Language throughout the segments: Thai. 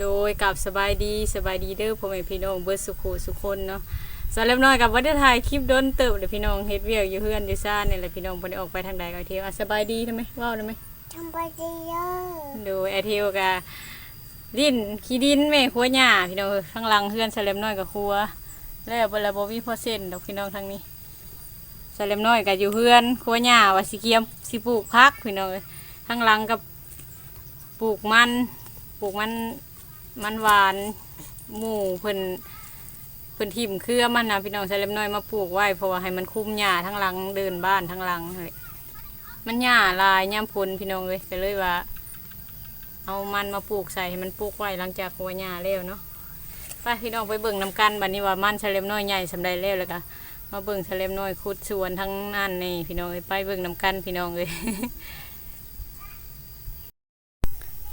โดยกับสบายดีสบายดีเด้อพ่อแม่พี่น้องเบิดสุขสุขคนเนาะสำหรับน้อยกับว่าได้ถ่ายคลิปโดนเติบเดี๋ยวพี่น้องเฮ็ดเวียกอยู่เฮือนอยู่ซ่านนี่แหละพี่น้องบ่ได้ออกไปทางใดก็เที่ยวอะสบายดีได้ไหมเว้าได้ไหมทำไปดีเยอะโดยไอเที่ยวกับดินขี้ดินแม่ครัวหญ้าพี่น้องข้างหลังเฮือนสแลมน้อยกับครัว แล้วบ่ละบ่มีพอเส้นดอกพี่น้องทางนี้สแลมน้อยก็อยู่เฮือนครัวหญ้าว่าสิเกียมสิปลูกพักพี่น้องเอ้ยข้างหลังกับปลูกมันปลูกมัน มันหวานหมู่เพิ่นเพิ่นทิ่มเครือมันนะพี่น้องสแลมน้อยมาปลูกไว้เพราะว่าให้มันคุ้มหญ้าทั้งหลังเดินบ้านทั้งหลังเลยมันหญ้าลายย่ำพลพี่น้องเลยก็เลยว่า เอามันมาปลูกใส่ให้มันปลูกไว้หลังจากครัวหญ้าแล้วเนาะไปพี่น้องไปเบิ่งนำกันบัดนี้ว่ามันเฉลมน้อยใหญ่สำใดแล้วแล้วก็มาเบิ่งเฉลมน้อยคุดสวนทั้งนั้นนี่พี่น้องเอ้ยไปเบิ่งนำกันพี่น้องเอ้ย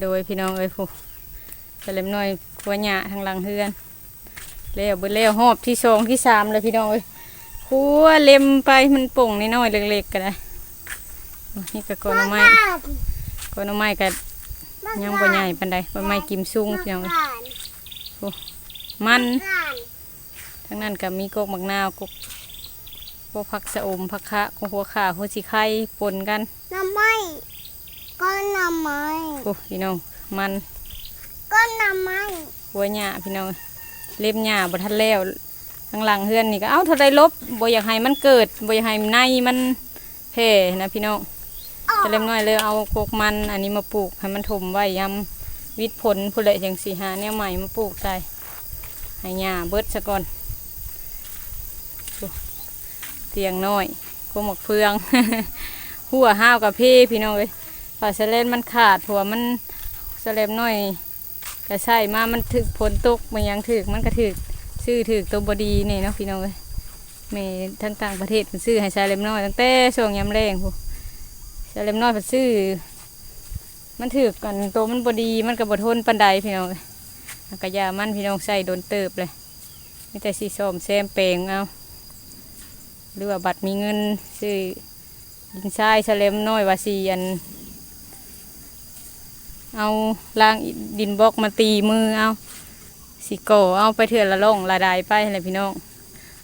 โดยพี่น้องเอ้ยผู้ เฉลมน้อยครัวหญ้าทางหลังเฮือนแล้วเบิ่แล้วหอบที่สองที่สามเลยพี่น้องเอ้ยครัวเล็มไปมันป่งน้อยๆเล็กๆก็ได้นี่ก็กอนหน่อไม้กอนหน่อไม้ก็ยังบ่ใหญ่ปานใดบ่ไม้กิมซุงพี่น้องเอ้ยมันทั้งนั้นก็มีกกมักนาวกกพวกผักสะอมผักคะกกหัวขาหัวสีไข่ปนกันน้ำไม้ก้อนน้ำไม้โอ้พี่น้องมัน ก้อนน้ำไม้หัวหญ้าพี่น้องเล็บหญ้าบ่ทันแล้วข้างหลังเฮือนนี่ก็เอ้าเท่าไรลบบ่อยากให้มันเกิดบ่อยากให้ในมันแผ่นะพี่น้องจะเล็มน้อยเลยเอากกมัน อันนี้มาปลูกให้มันถมไว้ยำวิทย์ผลพุ่นแหละจังสีหาแนวใหม่มาปลูกใส่ให้หญ้าเบิดซะก่อนโอ้เตียงน้อยกหมกเฟืองหัวห้าวกับพี่พี่น้องเอ้ยฝาเสลนมันขาดหัวมันเสลมน้อย ก็ใส่มามันถึกผลตกมันยังถึกมันก็ถึกซื้อถึกตัวบดีนี่เนาะพี่น้องเอ้ยแม่ทั้งต่างประเทศเพิ่นซื้อให้เสลมน้อยตั้งแต่ช่วงยามแรงพูเสลมน้อยเพิ่นซื้อ มันถึกกันตัวมันบดีมันก็บบทนปันใดพี่น้องเอ้ยกระยามันพี่น้องใส่โดนเติบเลยไม่แต่สีส้มแซมแปลงเอาหรือว่าบัตรมีเงินซื้อดินทรายสะเลมน้อยว่าสีอัน เอาล่างดินบล็อกมาตีมือเอาสีโกอเอาไปเถื่อนละล่องละดายไปอะไรพี่น้อง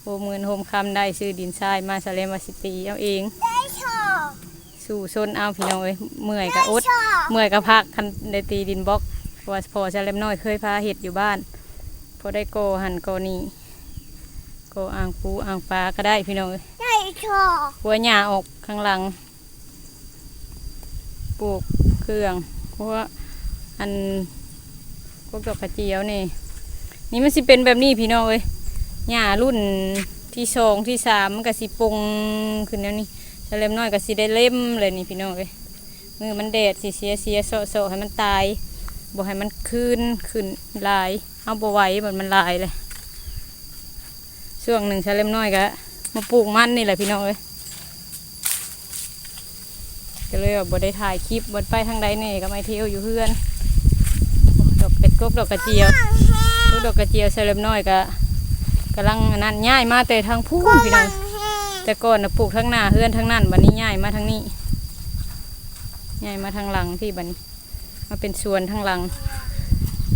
โอมือนโฮมคำได้ซื้อดินทรายมาสะเลมมาสิตีเอาเองได้ชอบสู่ซนเอาพี่น้องเอ้ยเมื่อยกับอดชอบเมื่อยกับพักคันได้ตีดินบล็อกเพราะว่าพอสะเลมน้อยเคยพาเห็ดอยู่บ้าน พอได้โกหันโกนี่โกอ่างปูอ่างปลาก็ได้พี่น้องเอ้ยได้ชอบหัวหญ้าออกข้างหลังปลูกเครื่อง เพราะว่าอันพวกดอกกระเจียวนี่ นี่มันสิเป็นแบบนี้พี่น้องเอ้ยหญ้ารุ่นที่สองที่สามมันก็สิปงขึ้นแล้วนี่ถ้าเล่มน้อยก็สิได้เล่มเลยนี่พี่น้องเอ้ยมือมันแดดสิเสียเสียโซโซให้มันตายบ่ให้มันคืนขึ้นลาย เอาบ่ไหวมันมันลายเลยช่วงหนึ่งชาเล่มน้อยก็มาปลูกมันนี่แหละพี่น้องเอ้ย ก็เลยแบบบ่ได้ถ่ายคลิปบนไปทางใดนี่ก็ไม่เที่ยวอยู่เพื่อนดอกเป็ดกบดอกกระเจียวพวกดอกกระเจียวเซเลมน้อยก็กำลังอันนั่นย้ายมาแต่ทางพูนพี่น้องแต่ก่อนนะปลูกทั้งหน้าเฮือนทั้งนั้นบัดนี้ย้ายมาทางนี้ย้ายมาทางหลังที่บันมาเป็นสวนทางหลัง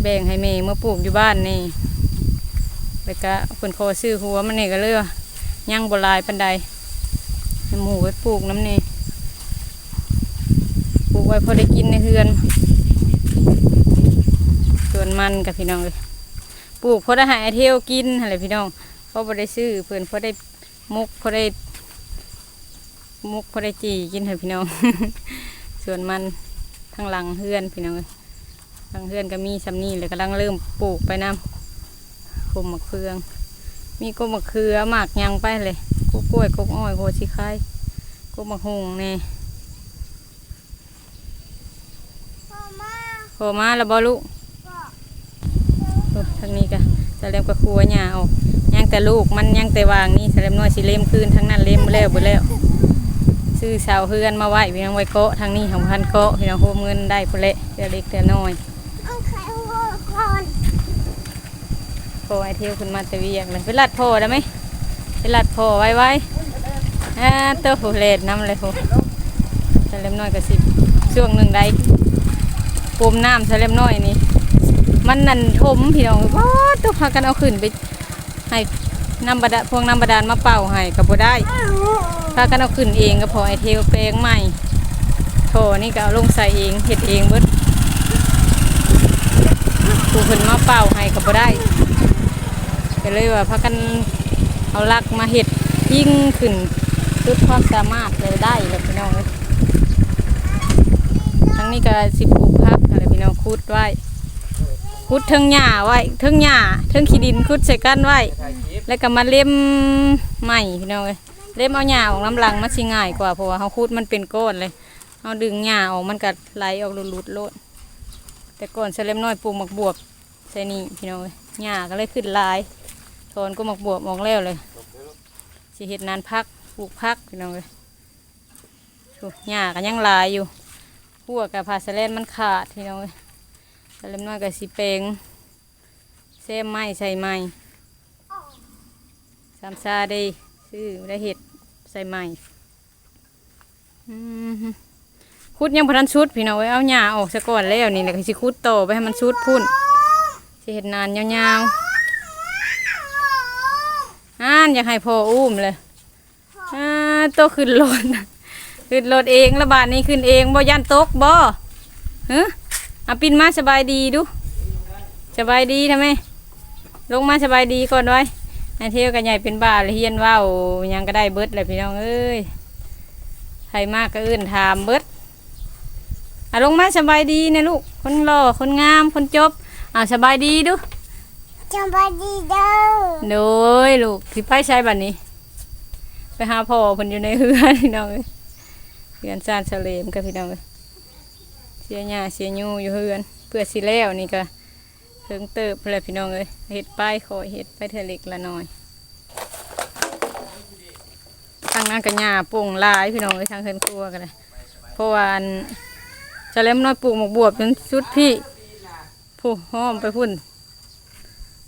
แบ่งให้เมย์เมาปลูกอยู่บ้านนี่แล้วก็เพิ่นขอซื้อหัวมันนี่ก็เลยว่ายังบลายปันใดหมูไว้ปลูกน้ำนี่ ไว้พอได้กินในเฮือน ส่วนมันกับพี่น้องเลยปลูกพอได้หายเที่ยวกินอะไรพี่น้องเพราะพอได้ซื้อเพื่อนพอได้มุกพอได้มุกพอได้จีกินให้พี่น้อง ส่วนมันทางหลังเฮือนพี่น้องเลยทางเฮือนก็มีสำนีเลยกำลังเริ่มปลูกไปน้ำคมมะเขือง มีกมมะเขือหมากยังไปเลยกกกล้วยกกอ้อยโคชิไข่กกมะฮงแน่พ่อมา พอมาแล้วบอลูกโอ้ทางนี้ก็จะเล็มกับครัวหญ้าออกยังแต่ลูกมันยังแต่วางนี่สเล็มน้อยสิเล็มคืนทั้งนั้นเล็มแล้วเบ่แล้วซื้อเสาเฮือนมาไว้พี่น้องไว้เกาะทางนี้ของพันเกาะพี่น้องโฮมเงินได้พุ่นเละเดี๋ยวเล็กเดี๋ยวน้อยเอาไข่หัวก่อนพอไอเที่ยวขึ้นมาแตะเวียกเลยไปลัดพ่อได้ไหมไปลัดพ่อไว้ไว้อ่าเต้าหูเลดน้ำเลยโหสเล็มน้อยก็สิช่วงหนึ่งได้ ปุ่มน้ำสเล็มน้อยนี่ มันนั่นทมพี่น้องว้าต้องพากันเอาขึ้นไปให้น้ำบาดาลพวกน้ำบาดาลมาเป่าให้ก็บ่ได้พากันเอาขึ้นเองก็พอไอเทลแปลงใหม่โถนี่ก็เอาลงใส่เองเฮ็ดเองเบิดผู้เพิ่นมาเป่าให้ก็บ่ได้ก็เลยว่าพากันเอาลักมาเฮ็ดยิ่งขึ้นสุดความสามารถเลยได้เลยพี่น้องเอ้ย นี้ก็สิปลูกผักอะไรพี่น้องคุดไว้คุดเทิงหญ้าไว้เทิงหญ้าเทิงขี้ดินคุดใส่กันไว้ แล้วก็มาเล็มใหม่พี่น้องเอ้ยเล็มเอาหญ้าออกน้ำลังมันสิง่ายกว่าเพราะว่าเขาคุดมันเป็นก้อนเลยเอาดึงหญ้าออกมันก็ไหลออกหลุดๆโลดแต่ก่อนใส่เล็มน้อยปลูกหมักบวบใส่นี่พี่น้องเอ้ยหญ้าก็เลยขึ้นลายทอนก็หมักบวบออกแล้วเลยสิเฮ็ดนานพักปลูกพักพี่น้องเอ้ยหญ้าก็ยังลายอยู่ หัวกับพาสะเลนมันขาดพี่น้องเอ้ยแต่เลมน้อยก็สิเปงเส้มไม้ใส่ไม้สามซาได้ซื้อได้เห็ดใส่ไม้อืมคุดยังพันชุดพี่น้องเอ้ยเอาหญ้าออกซะก่อนแล้วนี่แหละก็สิคุดโตไปให้มันชุดพุ่นสิเห็ดนานยาวๆอ่านอยากให้พออุ้มเลยอ่าโตขึ้นรถ ขึ้นรถเองระบาดนี้ขึ้นเองบ่ยันตกบ่ฮะเอาปินมาสบายดีดูสบายดีทำไมลงมาสบายดีก่อนไว้ไอเที่ยวกันใหญ่เป็นบ้าเลยเฮียนว่าวหยังก็ได้เบิดเลยพี่น้องเอ้ยใครมากก็อื่นถามเบิดอะลงมาสบายดีนะลูกคนหล่อคนงามคนจบอ่าสบายดีดูสบายดีเด้อโดยลูกสิไปใช้บัดนี้ ไปหาพ่อเพิ่นอยู่ในเฮือนพี่น้องเอ้ย เฮือนซานเฉลมกับพี่น้องเอ้ยเสียหญ้าเสียยูอยู่เฮือนเพื่อสิแล้วนี่ก็เพิ่งเติบเลยพี่น้องเอ้ยเห็ดป้ายคอยเห็ดไปเทเล็กละหน่อยทางนั้นก็หญ้าปลูงลายพี่น้องเอ้ยทางเฮือนครัวกันเลยเพราะว่าอันจะเล่มน้อยปลูกหมกบวบจนสุดพี่ผู้ห้อมไปพุ่น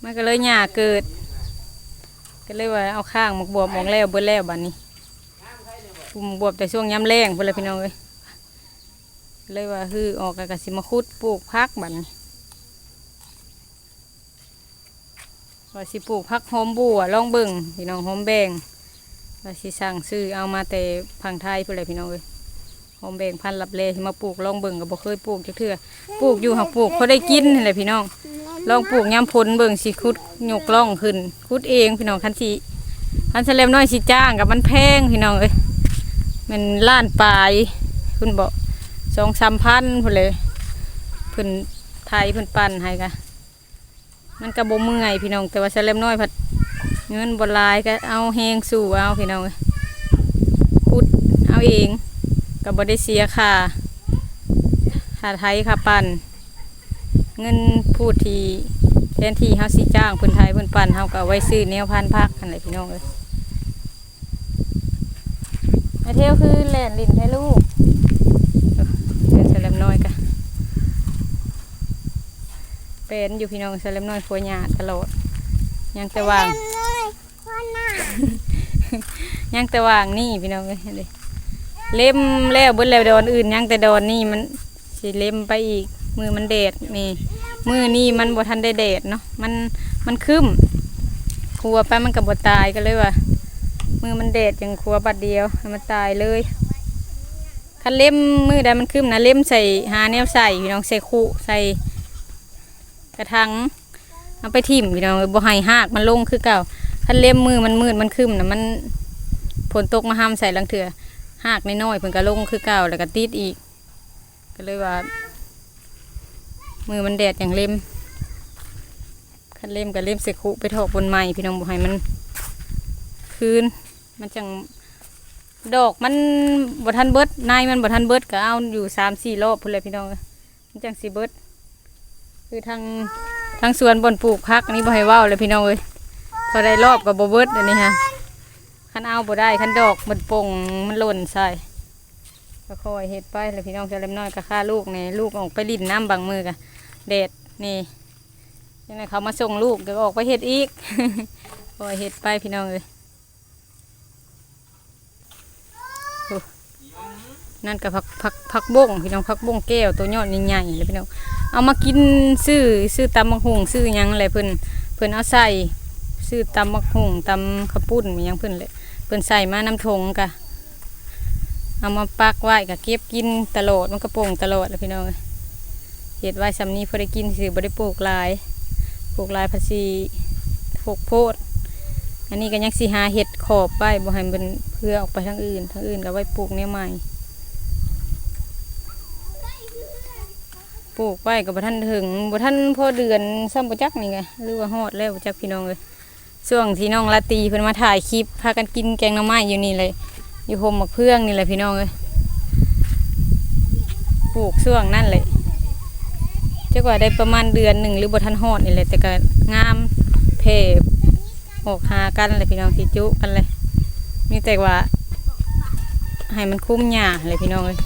มันก็เลยหญ้าเกิด ก็เลยว่าเอาข้างหมกบวบหมองแล้วเบิดแล้วบัดนี้ บวบแต่ช่วงย้ำแรงเพุ่นพี่น้องเอ้ยเลยว่าคือออกกับสิมาคุดปลูกพักบันว่าสิปลูกพักหอมบัวลองเบิ่งพี่น้องหอมแบงว่าสิสั่งซื้อเอามาแต่พังไทยเพื่ออะไรพี่น้องเอ้ยหอมแบงพันลับเลที่มาปลูกลองเบิ่งก็บ่เคยปลูกจักเทื่อปลูกอยู่หักปลูกเขาได้กินนั่นแหละพี่น้องลองปลูกยามพ้นเบิ่งสิคุดหยกล่องขึ้นคุดเองพี่น้องคันสิคันเสลมน้อยสิจ้างกับมันแพงพี่น้องเอ้ย มันล้านปลายคุณบอกสองสามพันพุ่นเลยเพิ่นไทยเพิ่นปั่นให้กะมันก็บ่เมื่อยพี่น้อง แต่ว่าแซลมน้อยพัดเงินบ่หลายก็เอาแฮงสู่เอาพี่น้องเอ้ยขุดเอาเองก็บ่ได้เสียค่าค่าไทยค่าปั่นเงินพูดทีแทนที่เฮาสิจ้างเพิ่นไทยเพิ่นปั่นเฮาก็ไว้ซื้อแนวพันพักนั่นแหละพี่น้องเอ้ย เที่ยวคือแล่นลิ้นให้ลูกเดินสลัมน้อยกะเป็นอยู่พี่น้องสลัมน้อยฟัวหยาตลอดยังแต่ว่างเต็มเลยคนน่ะยังแต่ว่างนี่พี่น้องเอ้ยเด้เล่มแล้วเบิดแล้วดอนอื่นยังแต่ดอนนี่มันสิเล่มไปอีก มือมันแดดนี่มือนี่มันบ่ทันได้แดดเนาะมันมันคึมครัวไปมันกับ่ตายก็เลยว่า มือมันแดดอย่างครัวบัดเดียวมันตายเลยคันเล่มมือใดมันคึมนะเล่มใส่หาแนวใส่พี่น้องใส่คุใส่กระทังเอาไปทิ่มพี่น้องบ่ให้หากมันลงคือเก่าคันเล่มมือมันมืดมันคึมนะมันฝนตกมาห้ามใส่ลังเถื่อหากน้อยๆเพิ่นก็ลงคือเก่าแล้วก็ติดอีก ก็เลยว่า มือมันแดดอย่างเล่มคันเล่มกับเล่มเสคุไปถอกบนไม้พี่น้องบอกให้มันคืน มันจังดอกมันบทันเบิดนายมันบทันเบิดก็เอาอยู่สามสี่รอบพุ่นเลยพี่น้องมันจังสีเบิดคือทางทางสวนบนปลูกพักอันนี้บ่ให้เว้าเลยพี่น้องเอ้ยพอได้รอบกับบ่เบิดอันนี้ฮะคันเอาบ่ได้คันดอกมันปงมันหล่นใส่ก็คอยเฮ็ดไปเลยพี่น้องจะเล็มน้อยก็ฆ่าลูกนี่ลูกออกไปลิ้นน้ำบางมือกะแดดนี่ยังไงเขามาส่งลูกเดี๋ยวออกไปเฮ็ดอีกคอยเฮ็ดไปพี่น้องเอ้ย โอ้ นั่นกับผักผักผักบ้งพี่น้องผักบ้งแก้วตัวยอดใหญ่ๆเลยพี่น้องเอามากินซื้อซื้อตำบักหุ่งซื้อยังอะไรเพิ่นเพิ่นเอาใส่ซื้อตำบักหุ่งตำขปุ้นมียังเพิ่นเลยเพิ่นใส่มาน้ำทงกะเอามาปักไว้กะเก็บกินตลอดมันก็โป่งตลอดเลยพี่น้องเอ้ยเฮ็ดไว้สำนี้พอได้กินสิบ่ได้ปลูกลายปลูกลายภาษีหกโพดอันนี้ก็ยังสิหาเห็ดขอบไปบ่ให้มันเพื่อออกไปทางอื่นทางอื่นก็ไว้ปลูกแนวใหม่ ลูกไว้ก็บ่ทันถึงบ่ทันพ่อเดือนซ้ำบ่จักนี่ไงหรือว่าฮอดแล้วบ่จักพี่น้องเลยช่วงที่น้องลาตีเพิ่นมาถ่ายคลิปพากันกินแกงหน่อไม้อยู่นี่เลย อยู่โฮมมักเพื่องนี่แหละพี่น้องเลยปลูกช่วงนั่นเลยจักว่าได้ประมาณเดือนหนึ่งหรือบ่ทันฮอดนี่แหละแต่ก็งามเพออกหากันเลยพี่น้องสิจุกันเลยมีแต่ว่าให้มันคุ้มหญ้าเลยพี่น้องเลย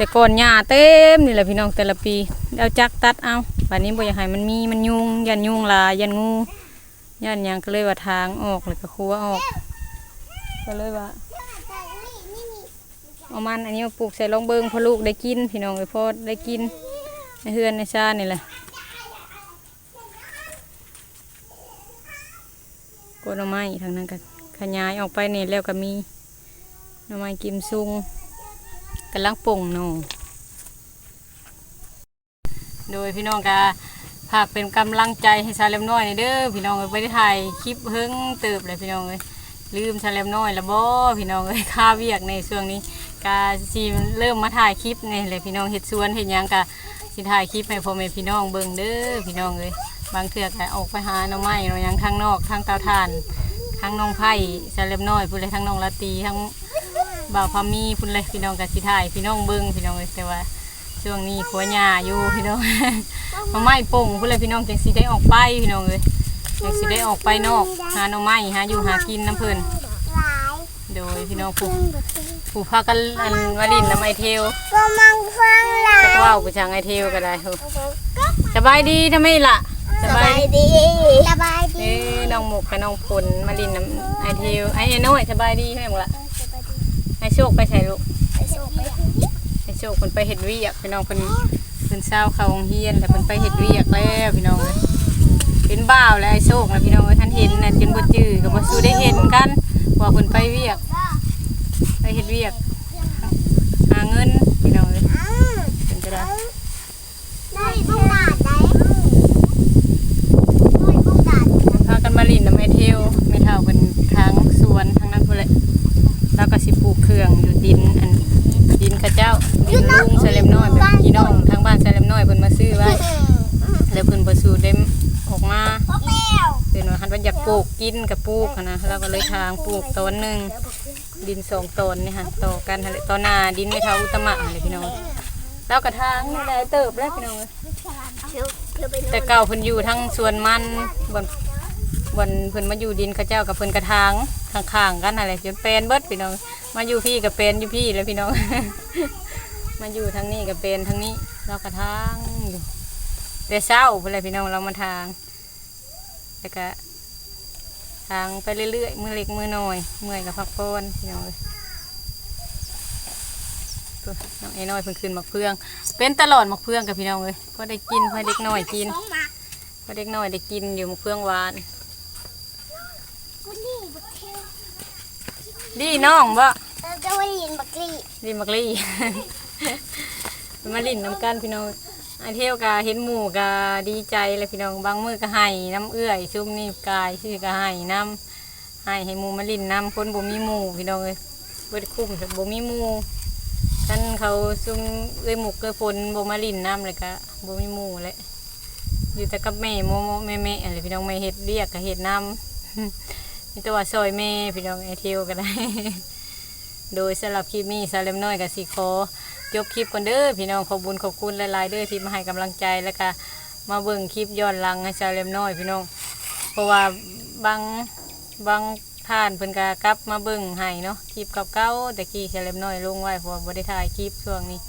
แต่ก่อนหญ้าเต็มนี่แหละพี่น้องแต่ละปีเอาจักตัดเอาบัดนี้บ่อยากให้มันมีมันยุงยันยุงลายยันงูยันหยังก็เลยว่าทางออกเลยก็คัวออก ก็เลยว่าเอามันอันนี้มาปลูกใส่รองเบิงพอลูกได้กิน พี่น้องเลยพอได้กินในเฮือนในชาตินี่แหละกดหน่อไม้ทางนั้นก็ขยายออกไปนี่แล้วก็มีหน่อไม้กิมซุง กำลังป่งหนอโดยพี่น้องก็ฝากเป็นกำลังใจให้ชาเลมน้อยนี่เด้อพี่น้องเอ้ยไปได้ถ่ายคลิปเฮิงเติบเลยพี่น้องเอ้ยลืมชาเลมน้อยล้วบ่พี่น้องเอ้ยค่าเวียกในช่วงนี้กาสิเริ่มมาถ่ายคลิปนี่เลยพี่น้องเฮ็ดสวนเฮ็ดยังกะสิถ่ายคลิปให้พ่อแม่พี่น้องเบิ่งเด้อพี่น้องเอ้ยบางเทื่อก็ออกไปหาหน่อไม้หน่อยังทางนอกทางเตาถ่านทั้งน้องไผ่ชาเล็บน้อยพุ่นเลยทั้งน้องลาตีทั้ง บ่าวพามีพุ่นเลยพี่น้องกับสิถ่ายพี่น้องเบิ้งพี่น้องเลยแต่ว่า ช่วงนี้ขัวหญ้าอยู่พี่น้อง มาไม้ป่งพุ่นเลยพี่น้องจังสิได้ออกไปพี่น้องเลยจังสิได้ออกไปนอกหาหน่อไม้หาอยู่หากินน้ำเพิ่นหลายโดยพี่น้องผู้ผู้พากันอันวาลินน้ำไอเทวก็มังฟังหลายจักว่าวไปจางไอเทวก็ได้โหสบายดีทำไมล่ะสบายดีสบายดีเอ้ยน้องหมกกับน้องพลมาลินน้ำไอเทวไอไอ้น้อยสบายดีใช่ไหมล่ะไอโชคไปใส่ลูกไปส่งไปที่ไอโชคเพิ่นไปเฮ็ดเวียกพี่น้องเพิ่นเพิ่นเช้าเข้าโรงเรียนแล้วเพิ่นไปเฮ็ดเวียกแล้วพี่น้องเอ้ยเป็นบ่าวแล้วไอโชคนะพี่น้องเอ้ยท่านเห็นน่ะจนบ่จื้อก็บ่สู้ได้เห็นกันว่าเพิ่นไปเวียก ไปเฮ็ดเวียกหาเงินพี่น้องเอ้ยอ้าวเพิ่นก็ได้ได้บุกดาดได้ได้บุกดาด พากันมาลินน้ำไอเทวไม่เท่าเพิ่นทางสวนทางนั้นพุ่นแหละแล้วก็สิปลูกเครื่องอยู่ ดินอันดินข้าเจ้าดินลุงใส่เลมน้อยแบบพี่น้องทางบ้านใส่เลมน้อยเพิ่นมาซื้อไว้แล้วเพิ่นบ่สูดได้ออกมาพ่อแป้วเพิ่นว่าคันว่าอยากปลูกกินกับปลูกนะเราก็เลยทางปลูกต้นหนึ่งดินสองต้นนี่ค่ะต่อกันหั่นแหลต่อหน้าดินไม่เท่าอุตมะเลยพี่น้องแล้วก็ทางนี่ได้เติบแล้วพี่น้องแต่เก่าเพิ่นอยู่ทั้งสวนมันบน บนเพิ่นมาอยู่ดินเขาเจ้ากับเพิ่นกระทางข้างๆกันอะไรจนเป็นเบิดพี่น้อง มาอยู่พี่กับเป็นอยู่พี่แล้วพี่น้อง มาอยู่ทางนี้กับเป็นทางนี้ เรากระทางอยู่แต่เช้าเพิ่อนพี่น้องเรามาทางแล้วก็ทางไปเรื่อยๆมือเล็กมือน้อยเมื่อยกับพักผ่อนพี่น้องเลยตัวน้องไอ้น้อยเพิ่นขึ้นมักเพื่อง เป็นตลอดมักเพื่องกับพี่น้องเลยพอได้กินพอเด็กน้อยกินน้องหมาพอเด็กน้อยได้กินอยู่มะเฟืองหวาน กุลี่บักเทวดีน้องบ่เออจะว่ายินบักลี่ดีมักลี่ มาลิ่นน้ำกันพี่น้องไอเที่ยวกะเห็นหมู่กะดีใจเลยพี่น้องบางมือก็ให้น้ำเอื้อยซุ่มนี่กายชื่อก็ให้น้ำให้ให้หมูมาลิ่นน้ำคนบ่มีหมู่พี่น้องเลยเบิดคุ้มแต่บ่มีหมู่ท่านเขาซุ่มเอ้ยหมุกเอ้ยฝนบ่มาลิ่นน้ำเลยกะบ่มีหมู่เลยอยู่แต่กับแม่โมโมแม่แม่อะไรพี่น้องไม่เฮ็ดเรียกก็เฮ็ดน้ำ มีแตัวาซอยแม่พี่น้องไอเทียวก็ได้ โดยสำหรับคลิปนี้ซาเลมน้อยกับสีขอจบคลิปกันเด้อพี่น้องขอบบุญขอบคุณหลายๆเด้อที่มาให้กำลังใจแล้วก็มาเบิ่งคลิปย้อนหลังให้ซาเลมน้อยพี่น้องเพราะว่าบางบางท่านเพิ่นก็กลับมาเบิ่งให้เนาะคลิปเก่าๆแต่กี้ซาเลมน้อยลงไว้เพราะว่าบ่ได้ถ่ายคลิปช่วงนี้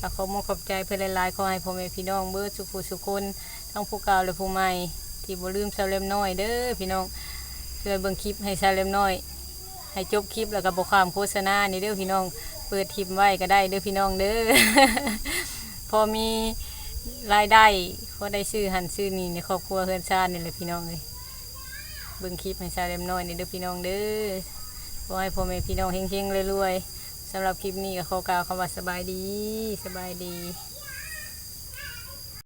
ก็ขอมขอบใจเพิ่นหลายๆขอให้พ่อแม่พี่น้องเบิดสุขสุขคนทั้งผู้เก่าและผู้ใหม่ที่บ่ลืมซาเลมน้อยเด้อพี่น้อง ช่วยเบิ่งคลิปให้ซาเลมน้อย ให้จบคลิปแล้วก็บอกความโฆษณานี่เด้อพี่น้องเพื่อปิดทิมไว้ก็ได้เด้อพี่น้องเด้อ พอมีรายได้พอได้ซื้อหันซื้อนี่ในครอบครัวเฮือนชาตินี่แหละพี่น้องเลยเบิ่งคลิปให้ชาเล็มน้อยนี่เด้อพี่น้องเด้อขอให้พ่อแม่พี่น้องเฮงๆรวยๆสำหรับคลิปนี้ก็ขอกล่าวคำว่าสบายดีสบายดี